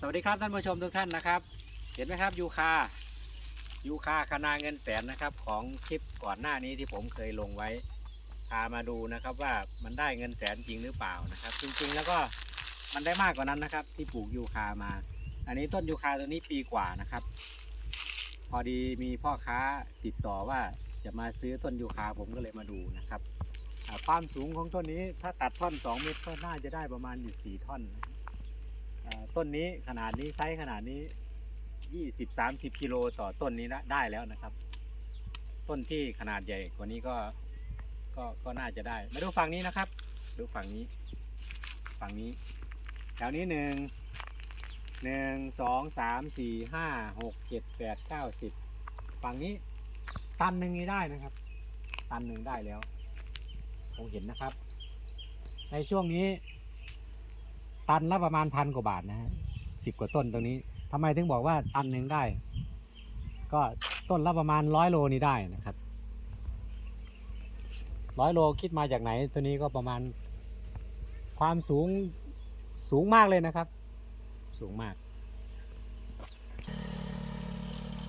สวัสดีครับท่านผู้ชมทุกท่านนะครับ เห็นไหมครับยูคายูคาคณาเงินแสนนะครับ ของคลิปก่อนหน้านี้ที่ผมเคยลงไว้พามาดูนะครับว่ามันได้เงินแสนจริงหรือเปล่านะครับ จริงๆแล้วก็มันได้มากกว่านั้นนะครับ ที่ปลูกยูคามา อันนี้ต้นยูคาตัวนี้ปีกว่านะครับ พอดีมีพ่อค้าติดต่อว่าจะมาซื้อต้นยูคาผมก็เลยมาดูนะครับความสูงของต้นนี้ถ้าตัดท่อน 2 เมตรก็น่าจะได้ประมาณอยู่ 4 ท่อน ต้นนี้ขนาดนี้ไซส์ขนาดนี้ยี่สิบสามสิบกิโลต่อต้นนี้นะได้แล้วนะครับ ต้นที่ขนาดใหญ่กว่านี้ก็ก็ก็น่าจะได้ มาดูฝั่งนี้นะครับ ดูฝั่งนี้ ฝั่งนี้แถวนี้หนึ่งหนึ่งสองสามสี่ห้าหกเจ็ดแปดเก้าสิบฝั่งนี้ ตันหนึ่งนี่ได้นะครับ ตันหนึ่งได้แล้วคงเห็นนะครับ ในช่วงนี้ ตันละประมาณพันกว่าบาทนะฮะสิบกว่าต้นตรงนี้ทำไมถึงบอกว่าตันหนึ่งได้ ก็ต้นละประมาณร้อยโลนี่ได้นะครับร้อยโลคิดมาจากไหน ตัวนี้ก็ประมาณความสูงสูงมากเลยนะครับ สูงมาก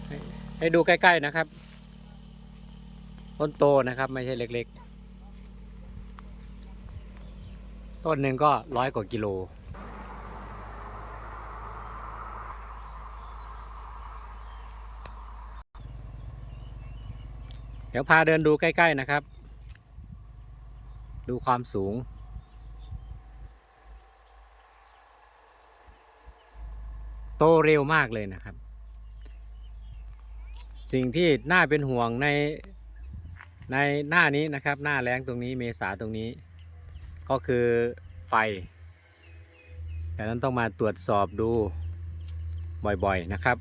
ใหให้ดูใกล้ๆนะครับ ต้นโตนะครับไม่ใช่เล็กๆ ต้นหนึ่งก็ร้อยกว่ากิโล เดี๋ยวพาเดินดูใกล้ ๆ นะครับ ดูความสูง โตเร็วมากเลยนะครับ สิ่งที่น่าเป็นห่วงในในหน้านี้นะครับ หน้าแรงตรงนี้เมษาตรงนี้ ก็คือไฟดังนั้นต้องมาตรวจสอบดูบ่อยๆนะครับ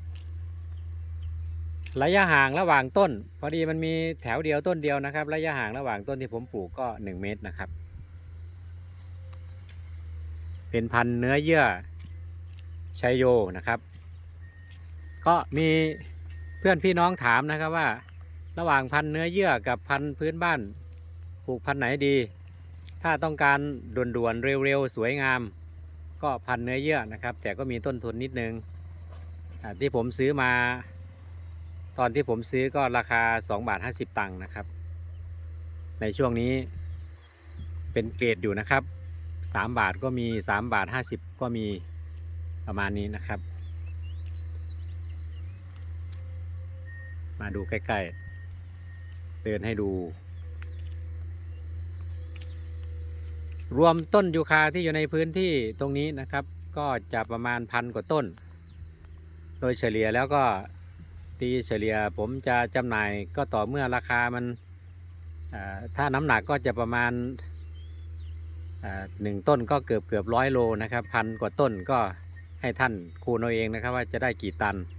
ระยะห่างระหว่างต้น พอดีมันมีแถวเดียวต้นเดียวนะครับ ระยะห่างระหว่างต้นที่ผมปลูกก็ 1 เมตรนะครับ เป็นพันธุ์เนื้อเยื่อชัยโยนะครับ ก็มีเพื่อนพี่น้องถามนะครับว่า ระหว่างพันธุ์เนื้อเยื่อกับพันธุ์พื้นบ้านปลูกพันธุ์ไหนดี ถ้าต้องการด่วนๆเร็วๆสวยงาม ก็พันธุ์เนื้อเยื่อนะครับ แต่ก็มีต้นทุนนิดนึงอ่าที่ผมซื้อมา ตอนที่ผมซื้อก็ราคา 2 บาท 50 ตังค์นะครับ ในช่วงนี้เป็นเกรดอยู่นะครับ 3 บาทก็มี 3 บาท 50 ก็มีประมาณนี้นะครับ มาดูใกล้ๆเดินให้ดู รวมต้นยูคาที่อยู่ในพื้นที่ตรงนี้นะครับ ก็จะประมาณพันกว่าต้น โดยเฉลี่ยแล้วก็ ตีเฉลี่ยผมจะจำหน่ายก็ต่อเมื่อราคามันถ้าน้ำหนักก็จะประมาณหนึ่งต้นก็เกือบเกือบร้อยโลนะครับพันกว่าต้นก็ให้ท่านคูณเอาเองนะครับว่าจะได้กี่ตัน